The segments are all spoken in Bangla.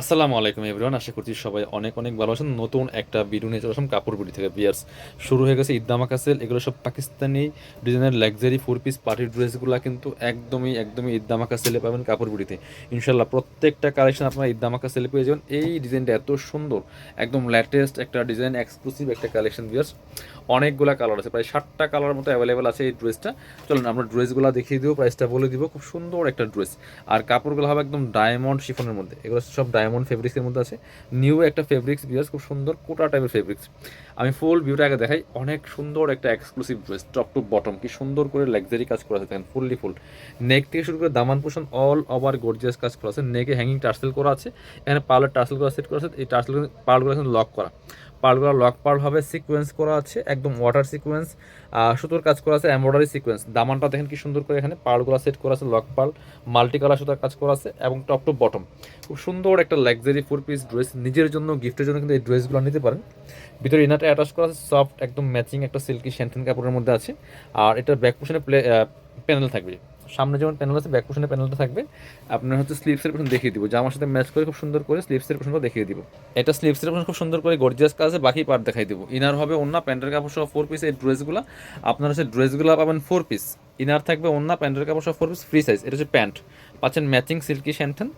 আসসালামু আলাইকুম এভরিওয়ান, আশা করছি সবাই অনেক অনেক ভালো আছেন। নতুন একটা ভিডিও নিয়ে চলে আসলাম, কাপড় বিড়ি থেকে। বিয়ার্স, শুরু হয়ে গেছে ইদ্দামাকা সেল এগুলো সব পাকিস্তানি ডিজাইনের লাক্সারি ফোর পিস পার্টির ড্রেসগুলো কিন্তু একদমই একদমই ইদ্দামাকা সেলে পাবেন কাপড় বিড়িতে ইনশাল্লাহ প্রত্যেকটা কালেকশন আপনারা ইদ্দামাকা সেলে পেয়ে যাবেন। এই ডিজাইনটা এত সুন্দর, একদম লেটেস্ট একটা ডিজাইন এক্সক্লুসিভ একটা কালেকশন বিয়ার্স। অনেকগুলো কালার আছে, প্রায় ষাটটা কালার মতো অ্যাভেলেবেল আছে এই ড্রেসটা চলুন, আমরা ড্রেসগুলো দেখিয়ে দিব প্রাইসটা বলে দিব। খুব সুন্দর একটা ড্রেস আর কাপড়গুলো হবে একদম ডায়মন্ড শিফনের মধ্যে। এগুলো সব ফেব্রিক্সের মধ্যে আছে। নিউ একটা ফেব্রিক্স বিয়ার্স খুব সুন্দর কোটা টাইপের ফেব্রিক্স আমি ফুল ভিউটা আগে দেখাই। অনেক সুন্দর একটা exclusive dress top to bottom কি সুন্দর করে লাক্সারি কাজ করা আছে ফুললি ফুল নেক থেকে শুরু করে দামান পোষণ অল ওভার গর্জিয়াস কাজ করা আছে। নেকে হ্যাঙ্গিং টার্সেল করা আছে। এখানে পার্লার টার্সেল করা সেট করা আছে। এই টার্সেল পার্লগুলো কিন্তু লক করা। পার্লগুলো লক পার্ল হবে সিকোয়েন্স করা আছে, একদম ওয়াটার সিকোয়েন্স সুতোর কাজ করা আছে এমব্রয়ডারি সিকোয়েন্স দামানটা দেখেন কি সুন্দর করে এখানে পার্লগুলো সেট করা আছে লক পার্ল মাল্টি কালার সুতার কাজ করা আছে এবং টপ টু বটম খুব সুন্দর একটা লাক্সারি ফোর পিস ড্রেস নিজের জন্য গিফটের জন্য কিন্তু এই ড্রেসগুলো নিতে পারেন। ভিতরে ইনারটা অ্যাটাচ করা আছে সফট একদম ম্যাচিং একটা সিল্কি শ্যান্থেন কাপড়ের মধ্যে আছে। আর এটার ব্যাক পোশনে প্লে প্যানেল থাকবে। সামনে যেমন প্যানেল আছে ব্যাক পোশনে প্যানেলটা থাকবে। আপনার হচ্ছে স্লিপসের পোশন দেখিয়ে দিব। জামার সাথে ম্যাচ করে খুব সুন্দর করে স্লিপসের পোশনটা দেখিয়ে দিব। এটা স্লিপসের পোশন খুব সুন্দর করে গর্জিয়াস কাজে বাকি পার্ট দেখাই দিব। ইনার হবে অন্য প্যান্টের কাপড় সহ ফোর পিস এই ড্রেসগুলো আপনার হচ্ছে ড্রেসগুলো পাবেন ফোর পিস ইনার থাকবে অন্য প্যান্টের কাপড় সহ ফোর পিস ফ্রি সাইজ এটা হচ্ছে প্যান্ট পাচ্ছেন ম্যাচিং সিল্কি শ্যান্টেন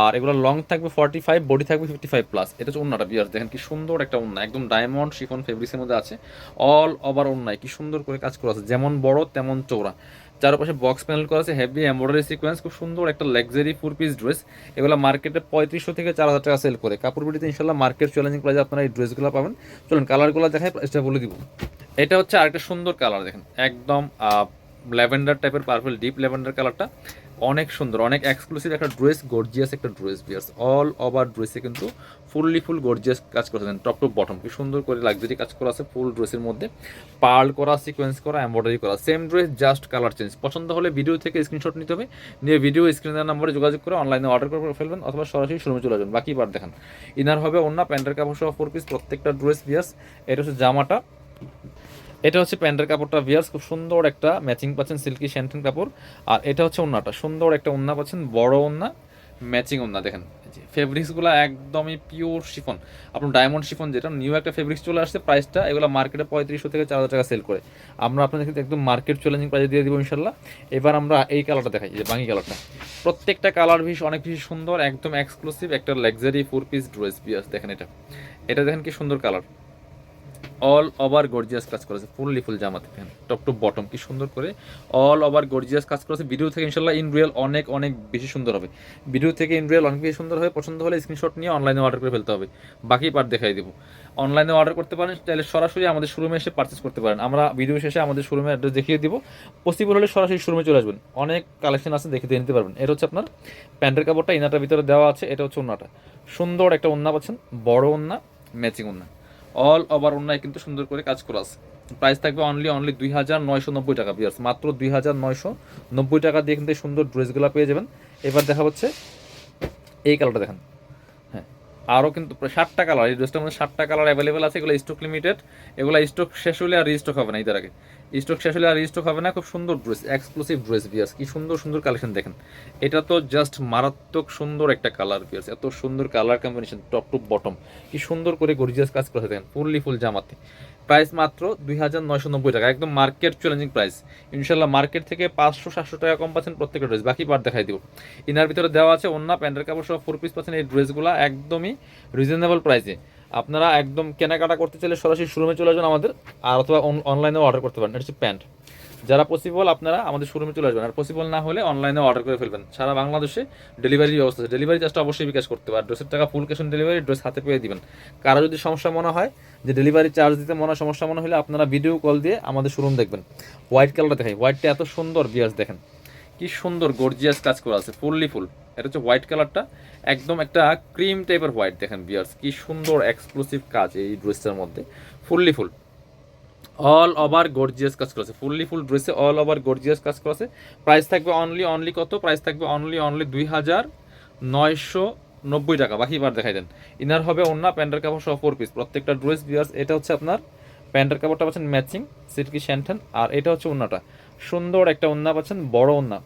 আর এগুলো লং থাকবে ফর্টি ফাইভ বডি থাকবে ফিফটি ফাইভ প্লাস এটা হচ্ছে অন্যটা বিয়ার দেখেন কি সুন্দর একটা অন্য একদম ডায়মন্ড শিফন ফেব্রিক্সের মধ্যে আছে। অল ওভার অন্যায় কি সুন্দর করে কাজ করা আছে, যেমন বড়, তেমন চৌড়া চারপাশে বক্স প্যানেল করা আছে হেভি এমব্রয়ডারি সিকোয়েন্স খুব সুন্দর একটা লাক্সারি ফোর পিস ড্রেস এগুলো মার্কেটে পঁয়ত্রিশশো থেকে চার হাজার টাকা সেল করে। কাপড় বিটিতে ইনশাল্লাহ মার্কেট চ্যালেঞ্জিং প্রাইসে আপনারা এই ড্রেসগুলো পাবেন। চলুন কালারগুলো দেখাই প্রাইসটা বলে দিব। এটা হচ্ছে আরেকটা সুন্দর কালার দেখেন। একদম ল্যাভেন্ডার টাইপের পার্পল ডিপ ল্যাভেন্ডার কালারটা অনেক সুন্দর, অনেক এক্সক্লুসিভ একটা ড্রেস গর্জিয়াস একটা ড্রেস বিয়ার্স অল ওভার ড্রেসে কিন্তু ফুললি ফুল গর্জিয়াস কাজ করেছেন টপ টু বটম কি সুন্দর করে লাক্সারি কাজ করা আছে ফুল ড্রেসের মধ্যে। পার্ল করা সিকোয়েন্স করা এমব্রয়ডারি করা same dress just colour change পছন্দ হলে ভিডিও থেকে স্ক্রিনশট নিতে হবে। নিয়ে ভিডিও স্ক্রিনের নাম্বারে যোগাযোগ করে অনলাইনে অর্ডার করে ফেলবেন অথবা সরাসরি শোরুমে চলে যাবেন বাকি বার দেখান। ইনার হবে অন্য প্যান্টের কাপড় সহ ফোর পিস প্রত্যেকটা ড্রেস বিয়ার্স এটা হচ্ছে জামাটা। এটা হচ্ছে প্যান্টের কাপড়টা ভিয়ার্স, খুব সুন্দর একটা ম্যাচিং পাচ্ছেন সিল্কি শ্যান্টেন কাপড়। আর এটা হচ্ছে ওন্নাটা, সুন্দর একটা ওন্না পাচ্ছেন, বড় ওন্না, ম্যাচিং ওন্না, দেখেন। ফেব্রিক্সগুলো একদমই পিওর শিফন আপনার ডায়মন্ড শিফন যেটা নিউ একটা ফেব্রিক্স চলে আসছে প্রাইসটা এগুলো মার্কেটে পঁয়ত্রিশশো থেকে চার হাজার টাকা সেল করে। আমরা আপনাদের কিন্তু একদম মার্কেট চ্যালেঞ্জিং প্রাইসে দিয়ে দিব ইনশাল্লাহ। এবার আমরা এই কালারটা দেখাই যে বাঙি কালারটা প্রত্যেকটা কালার ভিস অনেক বেশি সুন্দর, একদম এক্সক্লুসিভ একটা লাক্সারি ফোর পিস ড্রেস বিয়াস দেখেন এটা। এটা দেখেন কি সুন্দর কালার অল ওভার গর্জিয়াস কাজ করেছে ফুললি ফুল জামা থেকে টপ টু বটম কি সুন্দর করে অল ওভার গর্জিয়াস কাজ করেছে ভিডিও থেকে ইনশাল্লাহ ইন রিয়েল অনেক অনেক বেশি সুন্দর হবে। ভিডিও থেকে ইন রিয়েল অনেক বেশি সুন্দর হবে, পছন্দ হলে স্ক্রিনশট নিয়ে অনলাইনে অর্ডার করে ফেলতে হবে। বাকি পার্ট দেখাই দেবো। অনলাইনে অর্ডার করতে পারেন, তাহলে সরাসরি আমাদের শোরুমে এসে পারচেস করতে পারেন। আমরা ভিডিও শেষে আমাদের শোরুমের অ্যাড্রেস দেখিয়ে দিব। পসিবল হলে সরাসরি শোরুমে চলে আসবেন। অনেক কালেকশন আছে, দেখে নিতে পারবেন। এটা হচ্ছে আপনার প্যান্টের কাপড়টা ইনাটার ভিতরে দেওয়া আছে, এটা হচ্ছে ওন্নাটা। সুন্দর একটা ওন্না পাচ্ছেন, বড় ওন্না ম্যাচিং ওন্না। অল ওভার অন্যায় কিন্তু সুন্দর করে কাজ করা আছে। প্রাইস থাকবে অনলি অনলি দুই হাজার নয়শো নব্বই টাকা বিয়ার্স মাত্র দুই হাজার নয়শো নব্বই টাকা দিয়ে কিন্তু সুন্দর ড্রেসগুলো পেয়ে যাবেন। এবার দেখা হচ্ছে এই কালারটা দেখেন। হ্যাঁ আরও কিন্তু ষাটটা কালার এই ড্রেসটার মধ্যে ষাটটা কালার অ্যাভেলেবেল আছে। এগুলো স্টক লিমিটেড এগুলো স্টক শেষ হলে আর রিস্টক হবে না এদের আগে। স্টক শেষ হলে আর রিস্টক হবে না, খুব সুন্দর ড্রেস এক্সক্লুসিভ ড্রেস বিয়ার্স কি সুন্দর সুন্দর কালেকশন দেখেন। এটা তো জাস্ট মারাত্মক সুন্দর একটা কালার বিয়ার্স এত সুন্দর colour combination top to bottom কি সুন্দর করে গর্জিয়াস কাজ করে দেখেন ফুললি ফুল জামাতে। প্রাইস মাত্র দুই হাজার নয়শো নব্বই টাকা, একদম মার্কেট চ্যালেঞ্জিং প্রাইস ইনশাল্লাহ মার্কেট থেকে পাঁচশো সাতশো টাকা কম পাচ্ছেন প্রত্যেকটা ড্রেস বাকি পার দেখাই দিব। ইনার ভিতরে দেওয়া আছে অন্য প্যান্টের কাপড় সব ফোর পিস পাচ্ছেন এই ড্রেসগুলো একদমই রিজনেবল প্রাইসে আপনারা একদম কেনাকাটা করতে চাইলে সরাসরি শোরুমে চলে যান আমাদের, আর অথবা অনলাইনেও অর্ডার করতে পারেন। এটা হচ্ছে প্যান্ট যারা পসিবল আপনারা আমাদের শোরুমে চলে আসবেন। আর পসিবল না হলে অনলাইনে অর্ডার করে ফেলবেন। সারা বাংলাদেশে ডেলিভারি ব্যবস্থা আছে। ডেলিভারি চার্জটা অবশ্যই বিকাশ করতে পারে ড্রেসের টাকা full cash on delivery dress হাতে পেয়ে দিবেন। কারও যদি সমস্যা মনে হয়, যে ডেলিভারি চার্জ দিতে মনে সমস্যা মনে হলে আপনারা ভিডিও কল দিয়ে আমাদের শোরুম দেখবেন। হোয়াইট কালারটা দেখাই। হোয়াইটটা এত সুন্দর বিয়ার্স দেখেন। কি সুন্দর গর্জিয়াস কাজ করা আছে, ফুললি ফুল। এটা হচ্ছে হোয়াইট কালারটা একদম একটা ক্রিম টাইপের হোয়াইট দেখেন বিয়ার্স কি সুন্দর এক্সক্লুসিভ কাজ এই ড্রেসটার মধ্যে, fully full. All over gorgeous কাজ করেছে ফুললি ফুল ড্রেসে অল ওভার গর্জিয়াস কাজ করেছে প্রাইস থাকবে অনলি অনলি কত? প্রাইস থাকবে অনলি অনলি দুই হাজার নয়শো নব্বই টাকা। বাকি বার দেখাই দেন। ইনার হবে অন্য প্যান্টের কাপড় সহ ফোর পিস প্রত্যেকটা ড্রেস বিয়ার্স এটা হচ্ছে আপনার প্যান্টের কাপড়টা পাচ্ছেন ম্যাচিং, সিল্কি শ্যান্টেন আর এটা হচ্ছে ওন্নাটা। সুন্দর একটা ওন্না পাচ্ছেন, বড় ওন্না।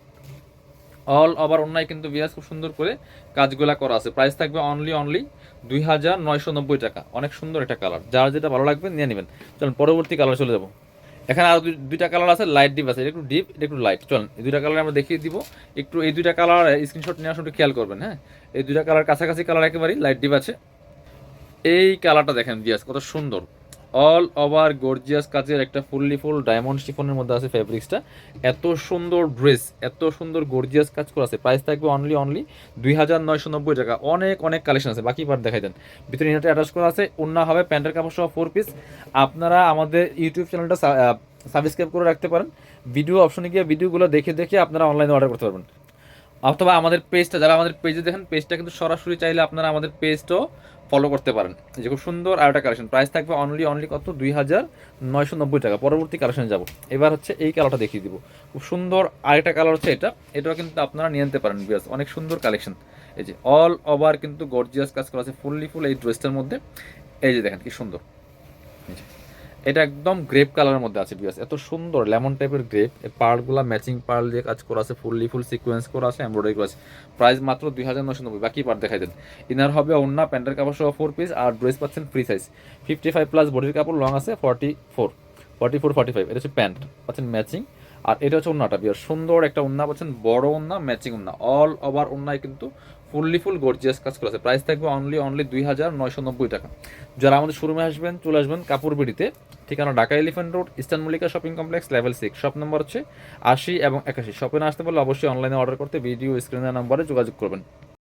অল ওভার অন্যায় কিন্তু বিয়াস খুব সুন্দর করে কাজগুলা করা আছে। প্রাইস থাকবে অনলি অনলি দুই হাজার নয়শো নব্বই টাকা। অনেক সুন্দর একটা কালার যার যেটা ভালো লাগবে নিয়ে নেবেন। চলুন, পরবর্তী কালার চলে যাব। এখানে আরও দুই- দুইটা কালার আছে লাইট ডিপ আছে। একটু ডিপ এটা একটু লাইট চলুন, এই দুইটা কালার আমরা দেখিয়ে দিব। একটু এই দুইটা কালার স্ক্রিনশট নেওয়ার সময় খেয়াল করবেন হ্যাঁ? এই দুইটা কালার কাছাকাছি কালার একেবারেই লাইট ডিপ আছে। এই কালারটা দেখেন বিয়াস কত সুন্দর। অল ওভার গর্জিয়াস কাজের একটা ফুললি ফুল ডায়মন্ড শিফনের মধ্যে আছে ফেব্রিক্সটা এত সুন্দর ড্রেস এত সুন্দর গর্জিয়াস কাজ করা আছে। প্রাইস থাকবে অনলি অনলি দুই হাজার নয়শো নব্বই টাকা। অনেক অনেক কালেকশন আছে। বাকি পার্ট দেখাই দেন। ভিতরে ইনারটা অ্যাটাচ করা আছে। অন্য হবে প্যান্টের কাপড় সহ ফোর পিস আপনারা আমাদের ইউটিউব চ্যানেলটা সাবস্ক্রাইব করে রাখতে পারেন। ভিডিও অপশনে গিয়ে ভিডিওগুলো দেখে দেখে আপনারা অনলাইনে অর্ডার করতে পারবেন। অথবা আমাদের পেজটা যারা আমাদের পেজে দেখেন পেজটা কিন্তু সরাসরি চাইলে আপনারা আমাদের পেজটাও ফলো করতে পারেন। যে খুব সুন্দর আর একটা কালেকশন প্রাইস থাকবে অনলি অনলি কত? দুই হাজার নয়শো নব্বই টাকা। পরবর্তী কালেকশনে যাব। এবার হচ্ছে এই কালারটা দেখিয়ে দিব। খুব সুন্দর আরেকটা কালার হচ্ছে এটা। এটাও কিন্তু আপনারা নিয়ে নিতে পারেন বিয়াস অনেক সুন্দর কালেকশন এই যে অল ওভার কিন্তু গর্জিয়াস কাজ করা আছে ফুললি ফুল এই ড্রেসটার মধ্যে। এই যে দেখেন কি সুন্দর। এটা একদম গ্রেপ কালারের মধ্যে আছে বিয়াস এত সুন্দর লেমন টাইপের গ্রেপ এই পার্লগুলো ম্যাচিং পার্ল দিয়ে কাজ করা আছে ফুললি ফুল সিকোয়েন্স করা আছে এমব্রয়ডারি করা আছে। প্রাইস মাত্র দুই হাজার নশো নব্বই। বাকি পার্ট দেখাই দেন। ইনার হবে অন্য প্যান্টের কাপড় সহ ফোর পিস আর ড্রেস পাচ্ছেন free size fifty five plus বডির কাপড় লং আছে forty four forty four forty five এটা হচ্ছে প্যান্ট, পাচ্ছেন ম্যাচিং আর এটা হচ্ছে ওন্নাটা বিয়ার সুন্দর একটা ওন্না পাচ্ছেন, বড় ওন্না ম্যাচিং ওন্না অল ওভার ওন্নায় কিন্তু ফুললি ফুল গর্জিয়াস কাজ করা আছে। প্রাইস থাকবে অনলি অনলি দুই হাজার নয়শো নব্বই টাকা। যারা আমাদের শোরুমে আসবেন, চলে আসবেন কাপড় বিড়িতে। ঠিকানা Dhaka elephant road, eastern Mallika shopping complex, level six shop number হচ্ছে আশি এবং একাশি। শপে আসতে পারলে অবশ্যই অনলাইনে অর্ডার করতে ভিডিও স্ক্রিনের নাম্বারে যোগাযোগ করবেন।